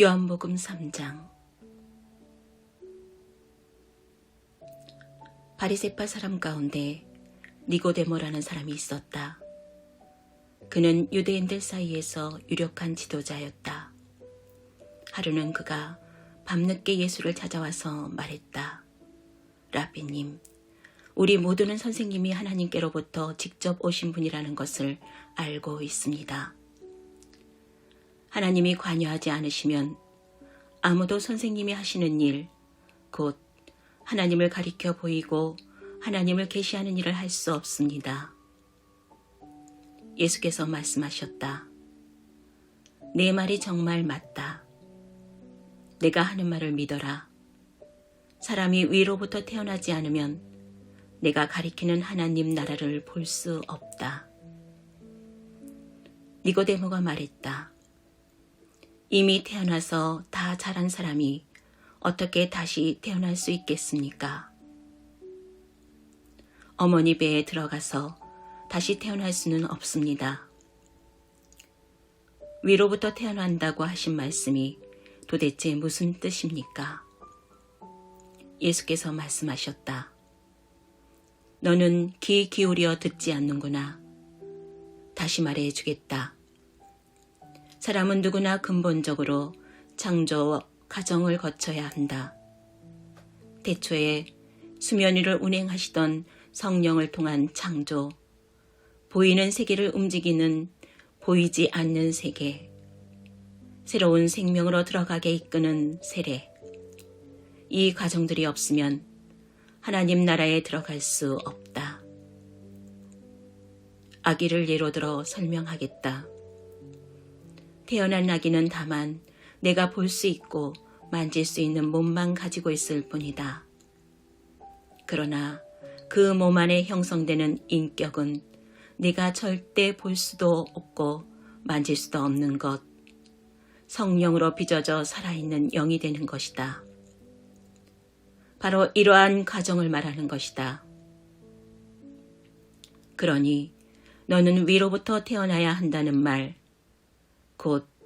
요한복음 3장 바리세파 사람 가운데 니고데모라는 사람이 있었다. 그는 유대인들 사이에서 유력한 지도자였다. 하루는 그가 밤늦게 예수를 찾아와서 말했다. 라비님, 우리 모두는 선생님이 하나님께로부터 직접 오신 분이라는 것을 알고 있습니다. 하나님이 관여하지 않으시면 아무도 선생님이 하시는 일, 곧 하나님을 가리켜 보이고 하나님을 계시하는 일을 할 수 없습니다. 예수께서 말씀하셨다. 내 말이 정말 맞다. 내가 하는 말을 믿어라. 사람이 위로부터 태어나지 않으면 내가 가리키는 하나님 나라를 볼 수 없다. 니고데모가 말했다. 이미 태어나서 다 자란 사람이 어떻게 다시 태어날 수 있겠습니까? 어머니 배에 들어가서 다시 태어날 수는 없습니다. 위로부터 태어난다고 하신 말씀이 도대체 무슨 뜻입니까? 예수께서 말씀하셨다. 너는 귀 기울여 듣지 않는구나. 다시 말해 주겠다. 사람은 누구나 근본적으로 창조 가정을 거쳐야 한다. 태초에 수면 위를 운행하시던 성령을 통한 창조, 보이는 세계를 움직이는 보이지 않는 세계, 새로운 생명으로 들어가게 이끄는 세례. 이 과정들이 없으면 하나님 나라에 들어갈 수 없다. 아기를 예로 들어 설명하겠다. 태어난 아기는 다만 내가 볼 수 있고 만질 수 있는 몸만 가지고 있을 뿐이다. 그러나 그 몸 안에 형성되는 인격은 내가 절대 볼 수도 없고 만질 수도 없는 것, 성령으로 빚어져 살아있는 영이 되는 것이다. 바로 이러한 과정을 말하는 것이다. 그러니 너는 위로부터 태어나야 한다는 말, 곧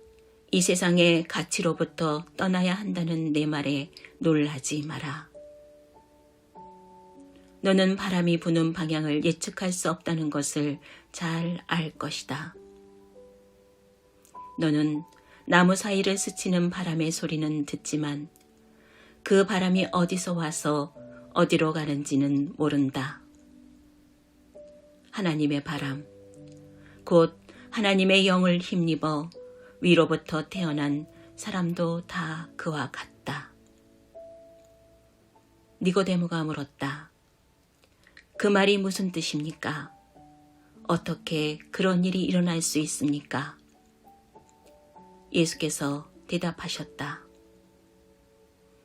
이 세상의 가치로부터 떠나야 한다는 내 말에 놀라지 마라. 너는 바람이 부는 방향을 예측할 수 없다는 것을 잘 알 것이다. 너는 나무 사이를 스치는 바람의 소리는 듣지만 그 바람이 어디서 와서 어디로 가는지는 모른다. 하나님의 바람, 곧 하나님의 영을 힘입어 위로부터 태어난 사람도 다 그와 같다. 니고데모가 물었다. 그 말이 무슨 뜻입니까? 어떻게 그런 일이 일어날 수 있습니까? 예수께서 대답하셨다.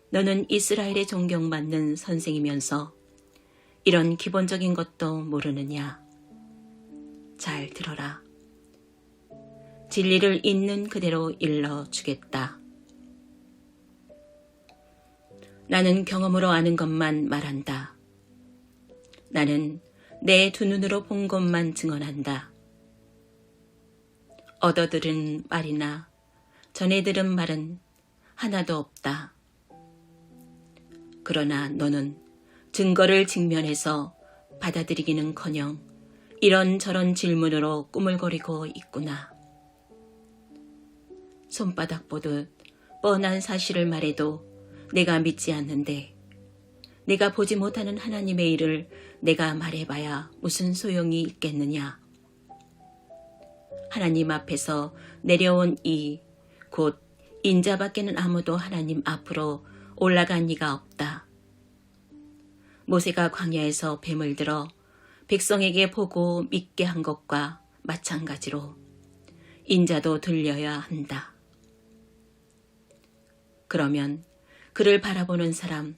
너는 이스라엘에 존경받는 선생이면서 이런 기본적인 것도 모르느냐? 잘 들어라. 진리를 있는 그대로 일러 주겠다. 나는 경험으로 아는 것만 말한다. 나는 내 두 눈으로 본 것만 증언한다. 얻어들은 말이나 전해 들은 말은 하나도 없다. 그러나 너는 증거를 직면해서 받아들이기는 커녕 이런저런 질문으로 꾸물거리고 있구나. 손바닥 보듯 뻔한 사실을 말해도 내가 믿지 않는데 내가 보지 못하는 하나님의 일을 내가 말해봐야 무슨 소용이 있겠느냐. 하나님 앞에서 내려온 이 곧 인자밖에는 아무도 하나님 앞으로 올라간 이가 없다. 모세가 광야에서 뱀을 들어 백성에게 보고 믿게 한 것과 마찬가지로 인자도 들려야 한다. 그러면 그를 바라보는 사람,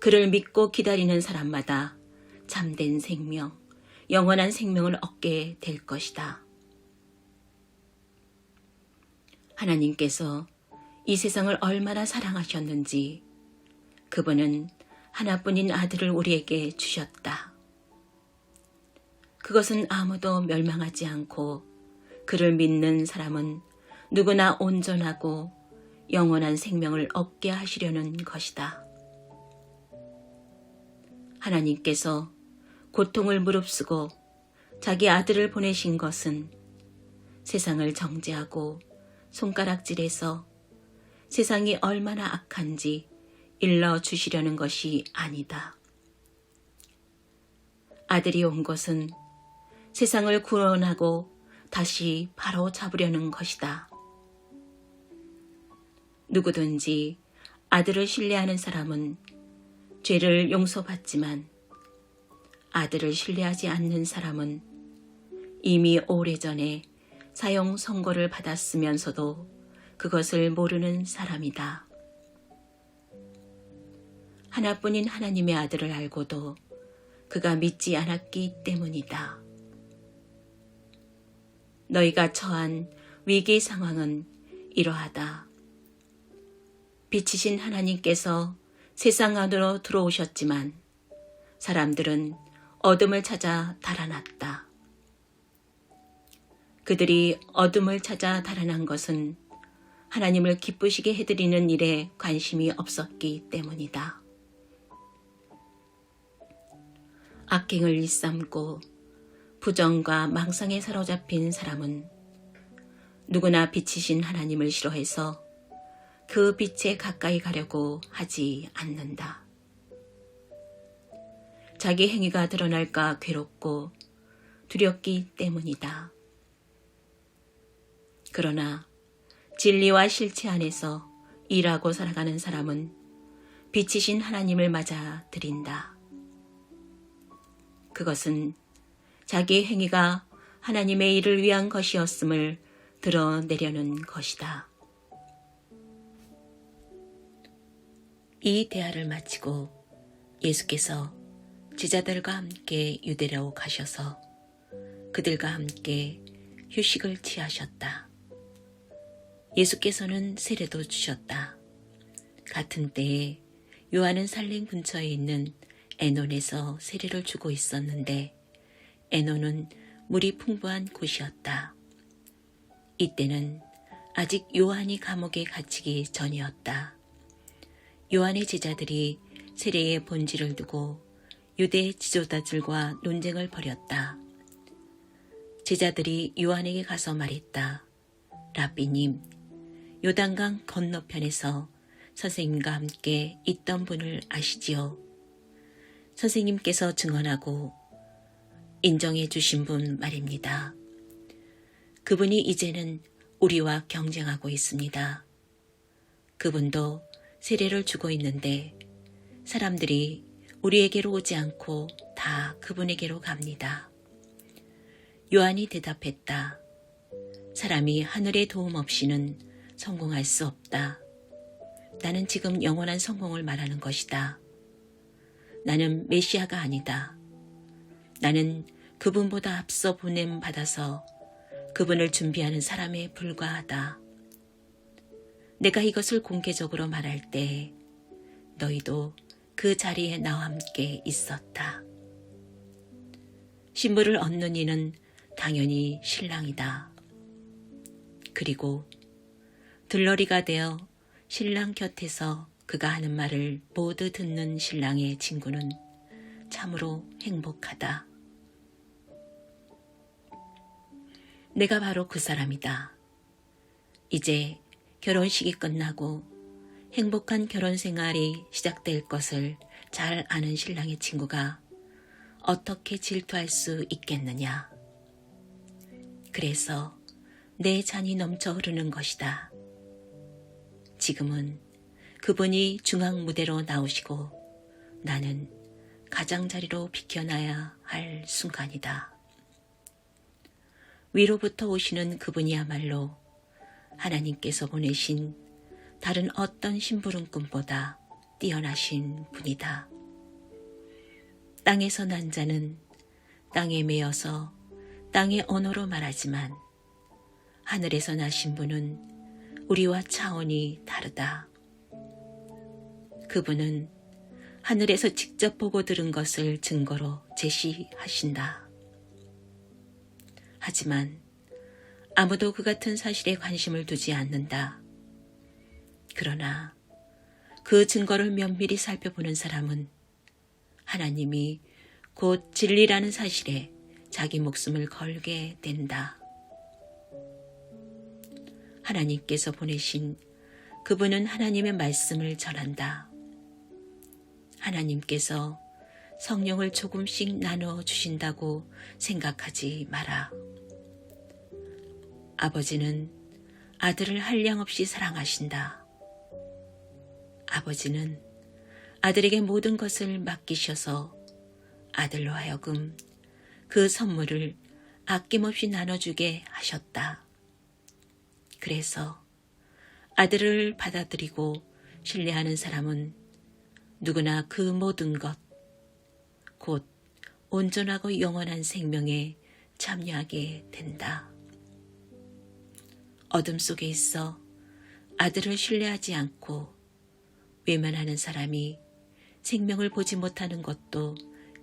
그를 믿고 기다리는 사람마다 참된 생명, 영원한 생명을 얻게 될 것이다. 하나님께서 이 세상을 얼마나 사랑하셨는지 그분은 하나뿐인 아들을 우리에게 주셨다. 그것은 아무도 멸망하지 않고 그를 믿는 사람은 누구나 온전하고 영원한 생명을 얻게 하시려는 것이다. 하나님께서 고통을 무릅쓰고 자기 아들을 보내신 것은 세상을 정죄하고 손가락질해서 세상이 얼마나 악한지 일러 주시려는 것이 아니다. 아들이 온 것은 세상을 구원하고 다시 바로 잡으려는 것이다. 누구든지 아들을 신뢰하는 사람은 죄를 용서받지만 아들을 신뢰하지 않는 사람은 이미 오래전에 사형 선고를 받았으면서도 그것을 모르는 사람이다. 하나뿐인 하나님의 아들을 알고도 그가 믿지 않았기 때문이다. 너희가 처한 위기 상황은 이러하다. 빛이신 하나님께서 세상 안으로 들어오셨지만 사람들은 어둠을 찾아 달아났다. 그들이 어둠을 찾아 달아난 것은 하나님을 기쁘시게 해드리는 일에 관심이 없었기 때문이다. 악행을 일삼고 부정과 망상에 사로잡힌 사람은 누구나 빛이신 하나님을 싫어해서 그 빛에 가까이 가려고 하지 않는다. 자기 행위가 드러날까 괴롭고 두렵기 때문이다. 그러나 진리와 실체 안에서 일하고 살아가는 사람은 빛이신 하나님을 맞아 드린다. 그것은 자기 행위가 하나님의 일을 위한 것이었음을 드러내려는 것이다. 이 대화를 마치고 예수께서 제자들과 함께 유대로 가셔서 그들과 함께 휴식을 취하셨다. 예수께서는 세례도 주셨다. 같은 때에 요한은 살림 근처에 있는 에논에서 세례를 주고 있었는데 에논은 물이 풍부한 곳이었다. 이때는 아직 요한이 감옥에 갇히기 전이었다. 요한의 제자들이 세례의 본질을 두고 유대 지도자들과 논쟁을 벌였다. 제자들이 요한에게 가서 말했다. 라비님, 요단강 건너편에서 선생님과 함께 있던 분을 아시지요? 선생님께서 증언하고 인정해 주신 분 말입니다. 그분이 이제는 우리와 경쟁하고 있습니다. 그분도 세례를 주고 있는데 사람들이 우리에게로 오지 않고 다 그분에게로 갑니다. 요한이 대답했다. 사람이 하늘의 도움 없이는 성공할 수 없다. 나는 지금 영원한 성공을 말하는 것이다. 나는 메시아가 아니다. 나는 그분보다 앞서 보냄 받아서 그분을 준비하는 사람에 불과하다. 내가 이것을 공개적으로 말할 때 너희도 그 자리에 나와 함께 있었다. 신부를 얻는 이는 당연히 신랑이다. 그리고 들러리가 되어 신랑 곁에서 그가 하는 말을 모두 듣는 신랑의 친구는 참으로 행복하다. 내가 바로 그 사람이다. 이제 결혼식이 끝나고 행복한 결혼 생활이 시작될 것을 잘 아는 신랑의 친구가 어떻게 질투할 수 있겠느냐. 그래서 내 잔이 넘쳐 흐르는 것이다. 지금은 그분이 중앙 무대로 나오시고 나는 가장자리로 비켜나야 할 순간이다. 위로부터 오시는 그분이야말로 하나님께서 보내신 다른 어떤 심부름꾼보다 뛰어나신 분이다. 땅에서 난 자는 땅에 매여서 땅의 언어로 말하지만 하늘에서 나신 분은 우리와 차원이 다르다. 그분은 하늘에서 직접 보고 들은 것을 증거로 제시하신다. 하지만 아무도 그 같은 사실에 관심을 두지 않는다. 그러나 그 증거를 면밀히 살펴보는 사람은 하나님이 곧 진리라는 사실에 자기 목숨을 걸게 된다. 하나님께서 보내신 그분은 하나님의 말씀을 전한다. 하나님께서 성령을 조금씩 나눠 주신다고 생각하지 마라. 아버지는 아들을 한량없이 사랑하신다. 아버지는 아들에게 모든 것을 맡기셔서 아들로 하여금 그 선물을 아낌없이 나눠주게 하셨다. 그래서 아들을 받아들이고 신뢰하는 사람은 누구나 그 모든 것, 곧 온전하고 영원한 생명에 참여하게 된다. 어둠 속에 있어 아들을 신뢰하지 않고 외면하는 사람이 생명을 보지 못하는 것도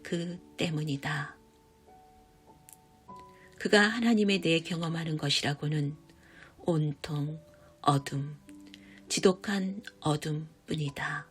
그 때문이다. 그가 하나님에 대해 경험하는 것이라고는 온통 어둠, 지독한 어둠 뿐이다.